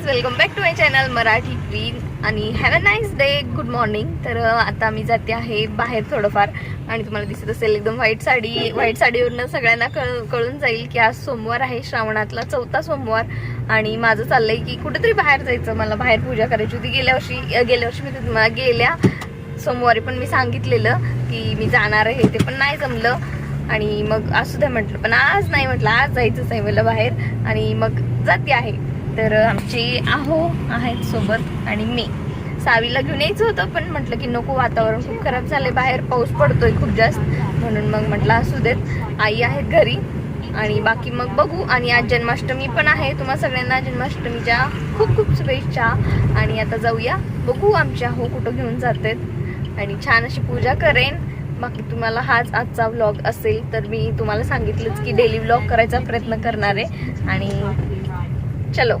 Guys welcome back to my channel Marathi queen आणि have a nice day good morning तर आता मी जाते आहे बाहेर थोडंफार. आणि तुम्हाला दिसत असेल एकदम व्हाईट साडी व्हाईट साडीवरनं सगळ्यांना कळ कळून जाईल की आज सोमवार आहे श्रावणातला चौथा सोमवार. आणि माझं चाललंय की कुठेतरी बाहेर जायचं. मला बाहेर पूजा करायची होती. गेल्या वर्षी गेल्या वर्षी मी तुम्हाला गेल्या सोमवारी पण मी सांगितलेलं की मी जाणार आहे. ते पण नाही जमलं. आणि मग असू द्या म्हटलं. पण आज नाही म्हटलं. आज जायचंच आहे मला बाहेर. आणि मग जाते आहे. तर आमची आहो आहेत सोबत आणि मी. सावीला घेऊन यायचं होतं पण म्हटलं की नको वातावरण खूप खराब झालंय. बाहेर पाऊस पडतोय खूप जास्त. म्हणून मग म्हटलं असू देत आई आहेत घरी. आणि बाकी मग बघू. आणि आज जन्माष्टमी पण आहे. तुम्हा सगळ्यांना जन्माष्टमीच्या खूप खूप शुभेच्छा. आणि आता जाऊया. बघू आमच्या हो कुठं घेऊन जातात. आणि छान अशी पूजा करेन. बाकी तुम्हाला हाच आजचा व्लॉग असेल तर मी तुम्हाला सांगितलंच की डेली व्लॉग करायचा प्रयत्न करणार आहे. आणि चलो.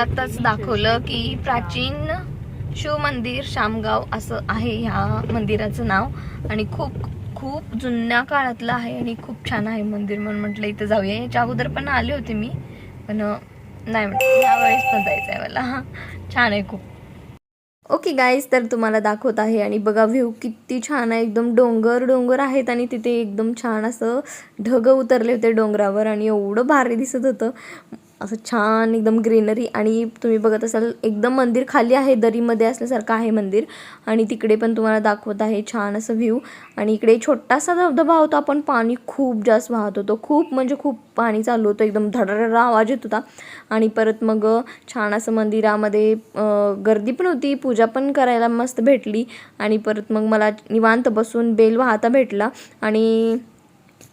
तुम्हाला आताच दाखवलं की प्राचीन शिव मंदिर शामगाव असं आहे ह्या मंदिराचं नाव. आणि खूप खूप जुन्या काळातलं आहे आणि खूप छान आहे मंदिर म्हणून म्हटलं इथं जाऊया. याच्या अगोदर पण आले होते मी पण नाही म्हटलं. यावेळेस पण जायचं आहे मला. छान आहे खूप. ओके गाईज तर तुम्हाला दाखवत आहे आणि बघा व्ह्यू किती छान आहे. एकदम डोंगर डोंगर आहेत आणि तिथे एकदम छान असं ढग उतरले होते डोंगरावर आणि एवढं भारी दिसत होतं. असं छान एकदम ग्रीनरी आणि तुम्ही बघत असाल एकदम मंदिर खाली आहे दरीमध्ये असल्यासारखं आहे मंदिर. आणि तिकडे पण तुम्हाला दाखवत आहे छान असं व्ह्यू आणि इकडे छोटासा धबधबा होता पण पाणी खूप जास्त वाहत होतो. खूप म्हणजे खूप पाणी चालू होतं एकदम धडधड आवाज येत होता. आणि परत मग छान असं मंदिरामध्ये गर्दी पण होती पूजा पण करायला मस्त भेटली. आणि परत मग मला निवांत बसून बेल वाहता भेटला. आणि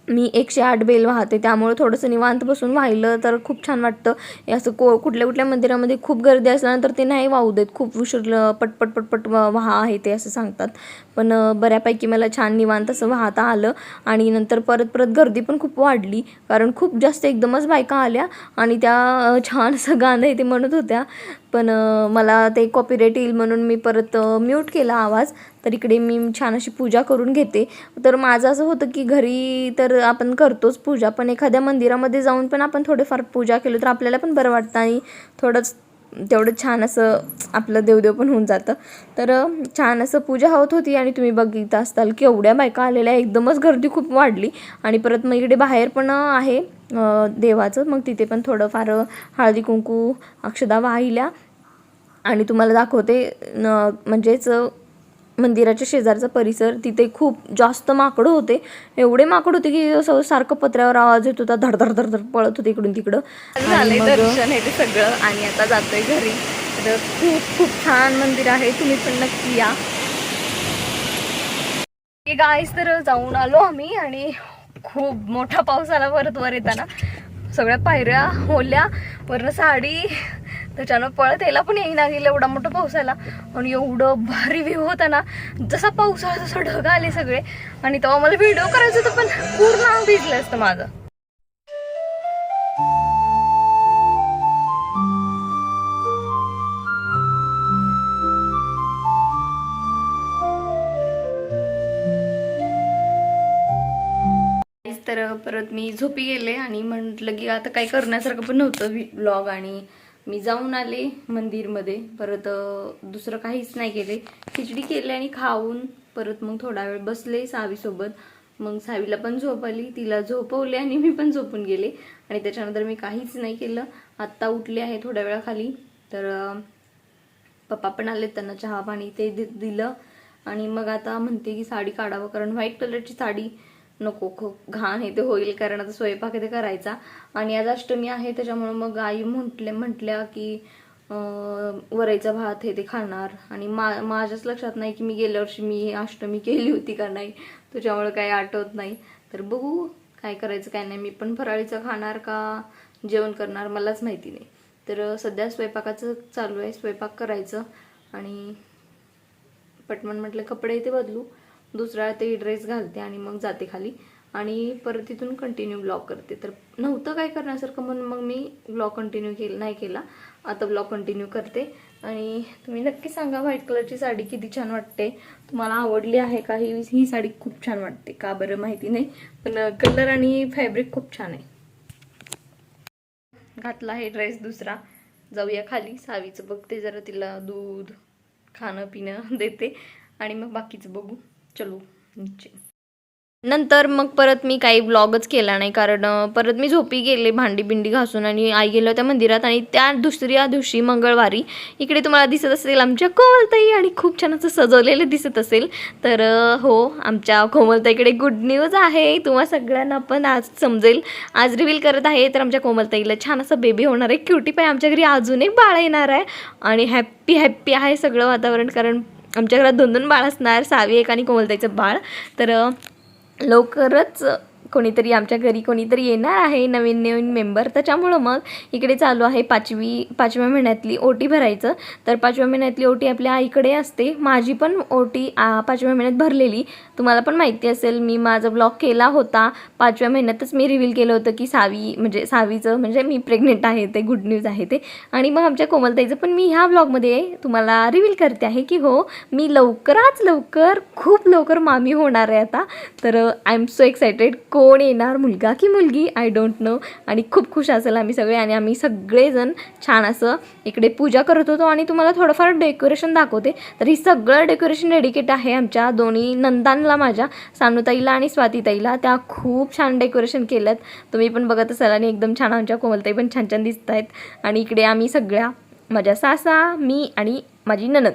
मी एकशे आठ बेल वाहते त्यामुळे थोडंसं निवांत बसून वाहिलं तर खूप छान वाटतं. असं को कुठल्या कुठल्या मंदिरामध्ये खूप गर्दी असल्यानंतर ते नाही वाहू देत. खूप उशीर पटपट पटपट वा- वाहा आहे ते असं सांगतात. पण बऱ्यापैकी मला छान निवांत असं वाहता आलं आणि नंतर परत परत गर्दी पण खूप वाढली. कारण खूप जास्त एकदमच बायका आल्या आणि त्या छान असं गाणं आहे ते म्हणत होत्या. पण मला ते कॉपीराईट येईल म्हणून मी परत म्यूट केला आवाज. तर इकडे मी छान अशी पूजा करून घेते. तर माझं असं होतं की घरी तर आपण करतोच पूजा पण एखाद्या मंदिरामध्ये जाऊन पण आपण थोडेफार पूजा केलं तर आपल्याला पण बरं वाटतं आणि थोडंच तेवढं छान असं आपलं देवदेव पण होऊन जातं. तर छान असं पूजा होत होती आणि तुम्ही बघित असताल की एवढ्या बायका आलेल्या एकदमच गर्दी खूप वाढली आणि परत मग इकडे बाहेर पण आहे देवाचं. मग तिथे पण थोडंफार हळदी कुंकू अक्षदा वाहिल्या. आणि तुम्हाला दाखवते न म्हणजेच मंदिराच्या शेजारचा परिसर तिथे खूप जास्त माकडं होते. एवढे माकड होते की असं सारखं पत्र्यावर आवाज येत होता धडधड धडधड पळत होते इकडून तिकडं. झालंय दर्शन हे ते सगळं आणि आता जातोय घरी. तर खूप खूप छान मंदिर आहे तुम्ही पण नक्की या. गाईस तर जाऊन आलो आम्ही आणि खूप मोठा पाऊस आला परत वर येताना. सगळ्या पायऱ्या ओल्या वरनं साडी त्याच्यानं पळत यायला पण येईना गेलं एवढा मोठा पाऊस आला आणि एवढं भारी व्ह्यू होता ना जसा पाऊस आला तसं ढग आले सगळे. आणि तेव्हा मला व्हिडिओ करायचं होतं पण पूर्ण भिजलं असतं माझं. तर परत मी झोपी गेले आणि म्हटलं की आता काही करण्यासारखं पण नव्हतं ब्लॉग आणि मी जाऊन आले मंदिरमध्ये. परत दुसरं काहीच नाही केले. खिचडी केली आणि खाऊन परत मग थोडा वेळ बसले सावीसोबत. मग सावीला पण झोप आली तिला झोपवले आणि मी पण झोपून गेले. आणि त्याच्यानंतर मी काहीच नाही केलं. आत्ता उठले आहे थोड्या वेळाखाली. तर पप्पा पण आले त्यांना चहा पाणी ते दि- दिलं. आणि मग आता म्हणते की साडी काढावं कारण व्हाईट कलरची साडी नको खूप घाण हे ते होईल कारण आता स्वयंपाक इथे ते करायचा. आणि आज अष्टमी आहे त्याच्यामुळे मग आई म्हटले म्हटल्या की वरायचा वरईचा भात हे ते खाणार. आणि मा माझ्याच लक्षात नाही की मी गेल्या वर्षी मी अष्टमी केली होती का नाही त्याच्यामुळे काही आठवत नाही. तर बघू काय करायचं काय नाही. मी पण फराळीचं खाणार का जेवण करणार मलाच माहिती नाही. तर सध्या स्वयंपाकाचं चालू आहे स्वयंपाक करायचं. आणि पटमन म्हटलं कपडे इथे बदलू. दुसरा ते ड्रेस घालते आणि मग जाते खाली. आणि परत तिथून कंटिन्यू ब्लॉग करते. तर नव्हतं काय करण्यासारखं म्हणून मग मी ब्लॉग कंटिन्यू केलं नाही केला. आता ब्लॉग कंटिन्यू करते. आणि तुम्ही नक्की सांगा व्हाईट कलरची साडी किती छान वाटते. तुम्हाला आवडली आहे का? ही ही साडी खूप छान वाटते. का बरं माहिती नाही. पण कलर आणि फॅब्रिक खूप छान आहे. घातला आहे ड्रेस दुसरा. जाऊया खाली. सावीचं बघते जरा तिला दूध खाणं पिणं देते. आणि मग बाकीचं बघू. चलो नीचे. नंतर मग परत मी काही ब्लॉगच केला नाही कारण परत मी झोपी गेले भांडी बिंडी घासून आणि आई गेलो त्या मंदिरात आणि त्या दुसऱ्या दिवशी मंगळवारी इकडे तुम्हाला दिसत असेल आमच्या कोमलताई आणि खूप छान असं सजवलेलं दिसत असेल. तर हो आमच्या कोमलताईकडे गुड न्यूज आहे. तुम्हा सगळ्यांना पण आज समजेल. आज रिव्हील करत आहे तर आमच्या कोमलताईला छान असं बेबी होणार आहे. क्युटी पाय आमच्या घरी अजून एक बाळ येणार आहे. आणि हॅप्पी हॅप्पी आहे सगळं वातावरण कारण आमच्या घरात दोन दोन बाळ असणार सावी एक आणि कोमलताईचं बाळ. तर लवकरच कोणीतरी आमच्या घरी कोणीतरी येणार आहे नवीन नवीन मेंबर त्याच्यामुळं मग इकडे चालू आहे पाचवी पाचव्या महिन्यातली ओटी भरायचं. तर पाचव्या महिन्यातली ओटी आपल्या आईकडे असते. माझी पण ओटी पाचव्या महिन्यात भरलेली. तुम्हाला पण माहिती असेल मी माझा ब्लॉग केला होता. पाचव्या महिन्यातच मी रिव्हील केलं होतं की सावी म्हणजे सावीचं म्हणजे मी प्रेग्नेंट आहे ते गुड न्यूज आहे ते. आणि मग आमच्या कोमलताईचं पण मी ह्या ब्लॉगमध्ये तुम्हाला रिव्हील करते आहे की हो मी लवकरात लवकर खूप लवकर मामी होणार आहे आता. तर आय एम सो एक्सायटेड कोण येणार मुलगा की मुलगी? आय डोंट नो आणि खूप खुश असेल आम्ही सगळे आणि आम्ही सगळेजण छान असं इकडे पूजा करत होतो आणि तुम्हाला थोडंफार डेकोरेशन दाखवते. तर ही सगळं डेकोरेशन डेडिकेट आहे आमच्या दोन्ही नंदांना माझ्या सानूताईला आणि स्वातीताईला. त्या खूप छान डेकोरेशन केलं तुम्ही पण बघत असाल आणि एकदम छान आमच्या कोमलताई पण छान छान दिसत आहेत आणि इकडे आम्ही सगळ्या माझ्या सासा मी आणि माझी ननद.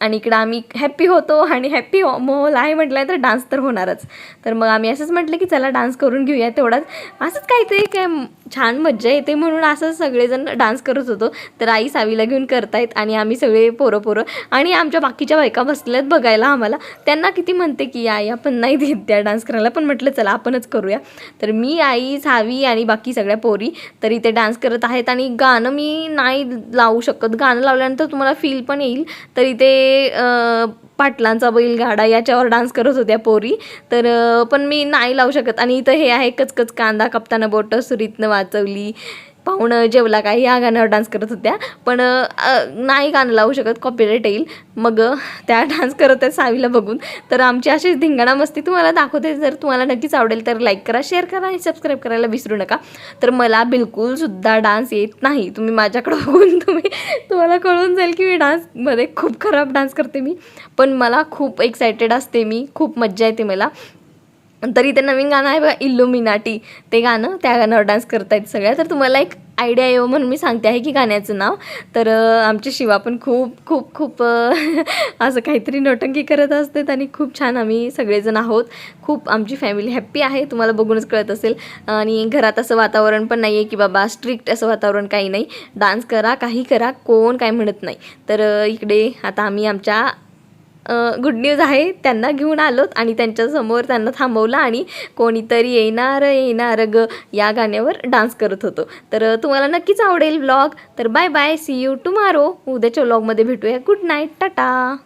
आणि इकडं आम्ही हॅप्पी होतो आणि हॅप्पी माहोल आहे म्हटलं तर डान्स तर होणारच. तर मग आम्ही असंच म्हटलं की चला डान्स करून घेऊया तेवढाच. असंच काहीतरी काय छान मज्जा येते म्हणून असं सगळेजण डान्स करत होतो. तर आई सावीला घेऊन करतायत आणि आम्ही सगळे पोरं पोरं आणि आमच्या बाकीच्या बायका बसल्यात बघायला आम्हाला. त्यांना किती म्हणते की आई आपण नाही देत त्या डान्स करायला. पण म्हटलं चला आपणच करूया. तर मी आई सावी आणि बाकी सगळ्या पोरी तर इथे डान्स करत आहेत आणि गाणं मी नाही लावू शकत. गाणं लावल्यानंतर तुम्हाला फील पण येईल. तर इथे पाटलांचा बैलगाडा याच्यावर डान्स करत होत्या पोरी. तर पण मी नाही लावू शकत. आणि इथं हे आहे कचकच कांदा कप्ताना बोटं सुरीतनं वाचवली. पाहुणं जेवला काय या गाण्यावर डान्स करत होत्या. पण नाही गाणं लावू शकत कॉपीराईट येईल. मग त्या डान्स करत आहेत सावीला बघून. तर आमची अशीच धिंगाणा मस्ती तुम्हाला दाखवते. जर तुम्हाला नक्कीच आवडेल तर लाईक करा शेअर करा आणि सबस्क्राईब करायला विसरू नका. तर मला बिलकुलसुद्धा डान्स येत नाही. तुम्ही माझ्याकडे बघून तुम्ही तुम्हाला कळून जाईल की मी डान्समध्ये खूप खराब डान्स करते मी. पण मला खूप एक्सायटेड असते मी. खूप मज्जा येते मला. तरी ते नवीन गाणं आहे बघा इल्लुमिनाटी ते गाणं त्या गाण्यावर डान्स करतायत सगळ्या. तर तुम्हाला एक आयडिया येऊ म्हणून मी सांगते आहे की गाण्याचं नाव. तर आमची शिवा पण खूप खूप खूप असं काहीतरी नोटंकी करत असतात आणि खूप छान आम्ही सगळेजण आहोत. खूप आमची फॅमिली हॅप्पी आहे. तुम्हाला बघूनच कळत असेल. आणि घरात असं वातावरण पण नाही आहे की बाबा स्ट्रिक्ट असं वातावरण काही नाही. डान्स करा काही करा कोण काय म्हणत नाही. तर इकडे आता आम्ही आमच्या गुड न्यूज आहे. त्यांना घेऊन आलोत आणि त्यांच्यासमोर त्यांना थांबवलं आणि कोणीतरी येणार येणार ग या गाण्यावर डान्स करत होतो. तर तुम्हाला नक्कीच आवडेल व्लॉग तर bye bye see you tomorrow उद्याच्या व्लॉगमध्ये भेटूया. Good night Tata